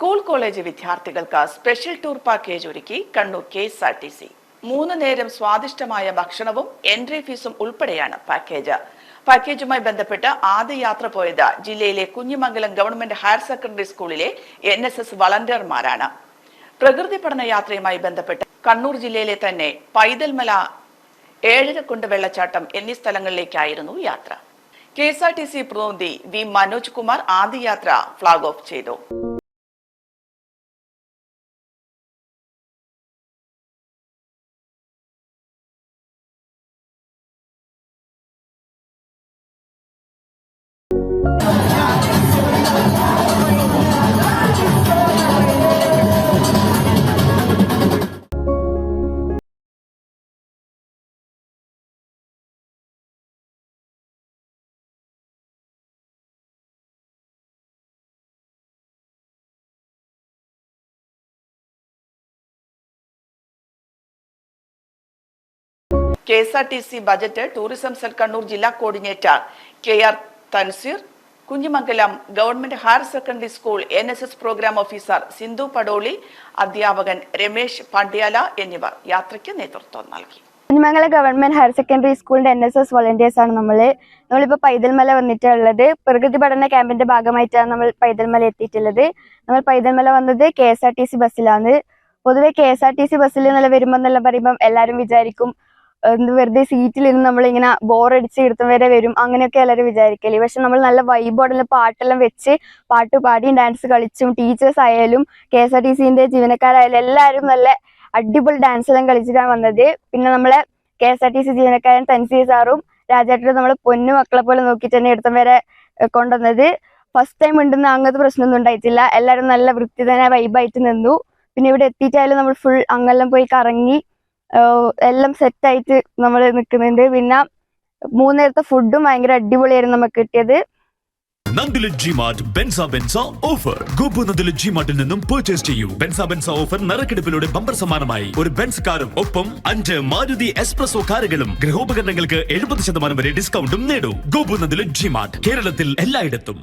School college വിദ്യാർത്ഥികൾക്ക് special tour package ഒരുക്കി Kannur K S R T C. മൂന്ന് നേരം സ്വാദിഷ്ടമായ ഭക്ഷണവും എൻട്രി ഫീസും ഉൾപ്പെടെയാണ് പാക്കേജ്. പാക്കേജുമായി ബന്ധപ്പെട്ട് ആദ്യ യാത്ര പോയത് ജില്ലയിലെ കുഞ്ഞിമംഗലം ഗവൺമെന്റ് ഹയർ സെക്കൻഡറി സ്കൂളിലെ എൻ എസ് എസ് വളണ്ടിയർമാരാണ്. പ്രകൃതി പഠന യാത്രയുമായി ബന്ധപ്പെട്ട് കണ്ണൂർ ജില്ലയിലെ തന്നെ പൈതൽമല ഏഴരക്കുണ്ട് വെള്ളച്ചാട്ടം എന്നീ സ്ഥലങ്ങളിലേക്കായിരുന്നു യാത്ര. K S R T C പ്രതിനിധി വി മനോജ് കുമാർ ആദ്യ യാത്ര ഫ്ളാഗ് ഓഫ് ചെയ്തു. K S R T C budget tourism cell Kannur ജില്ലാ coordinator K R Thanseer Kunhimangalam government higher secondary school N S S programme officer Sindhu Padoli അധ്യാപകൻ രമേശ് പാണ്ഡ്യാല എന്നിവർ യാത്രയ്ക്ക് നേതൃത്വം നൽകി. കുഞ്ഞിമംഗല ഗവൺമെന്റ് ഹയർ സെക്കൻഡറി സ്കൂളിന്റെ എൻ എസ് എസ് വോളണ്ടിയേഴ്സ് നമ്മൾ നമ്മളിപ്പോൾ നമ്മളിപ്പോ പൈതൽമല വന്നിട്ടുള്ളത്. പ്രകൃതി പഠന ക്യാമ്പിന്റെ ഭാഗമായിട്ടാണ് നമ്മൾ പൈതൽമല എത്തിയിട്ടുള്ളത്. നമ്മൾ പൈതൽമല വന്നത് K S R T C ബസ്സിലാണ്. പൊതുവെ K S R T C ബസ്സിൽ നല്ല വരുമ്പോൾ എന്നെല്ലാം പറയുമ്പോൾ എല്ലാവരും വിചാരിക്കും വെറുതെ സീറ്റിലിരുന്ന് നമ്മളിങ്ങനെ ബോറടിച്ച് കിടത്തും വരെ. അങ്ങനെയൊക്കെ എല്ലാവരും വിചാരിക്കൽ. പക്ഷെ നമ്മൾ നല്ല വൈബോടെല്ലാം പാട്ടെല്ലാം വെച്ച് പാട്ട് പാടിയും ഡാൻസ് കളിച്ചും ടീച്ചേഴ്സ് ആയാലും കെ എസ് ആർ ടി സിന്റെ ജീവനക്കാരായാലും എല്ലാവരും നല്ല അടിപൊളി ഡാൻസ് എല്ലാം കളിച്ചിട്ടാണ് വന്നത്. പിന്നെ നമ്മളെ K S R T C ജീവനക്കാരൻ തൻസി സാറും രാജാട്ടും നമ്മളെ പൊന്നു മക്കളെ പോലെ നോക്കിയിട്ട് തന്നെ എടുത്തം വരെ കൊണ്ടുവന്നത്. ഫസ്റ്റ് ടൈം ഉണ്ടെന്ന് അങ്ങനത്തെ പ്രശ്നമൊന്നും ഉണ്ടായിട്ടില്ല. എല്ലാവരും നല്ല വൃത്തി തന്നെ വൈബായിട്ട് നിന്നു. പിന്നെ ഇവിടെ എത്തിയിട്ടായാലും നമ്മൾ ഫുൾ അങ്ങെല്ലാം പോയി കറങ്ങി എല്ലാം സെറ്റായിട്ട് നമ്മൾ നിൽക്കുന്നുണ്ട് പിന്നെ മൂന്ന് നേരത്തെ ഫുഡും ഭയങ്കര അടിപൊളിയായിരുന്നു നമുക്ക് കിട്ടിയത്. നന്ദില ജിമാർട്ട് ബെൻസ ബെൻസ ഓഫർ പർച്ചേസ് ചെയ്യൂ. ബെൻസ ബെൻസ ഓഫർ ബമ്പർ സമ്മാനമായി. ഒരു ബെൻസ് കാറും ഒപ്പം അഞ്ച് മാരുതി കാറുകളും. എഴുപത് ശതമാനം വരെ ഡിസ്കൗണ്ടും നേടൂ. ഗോപു നന്ദില ജി മാർട്ട് കേരളത്തിൽ എല്ലായിടത്തും.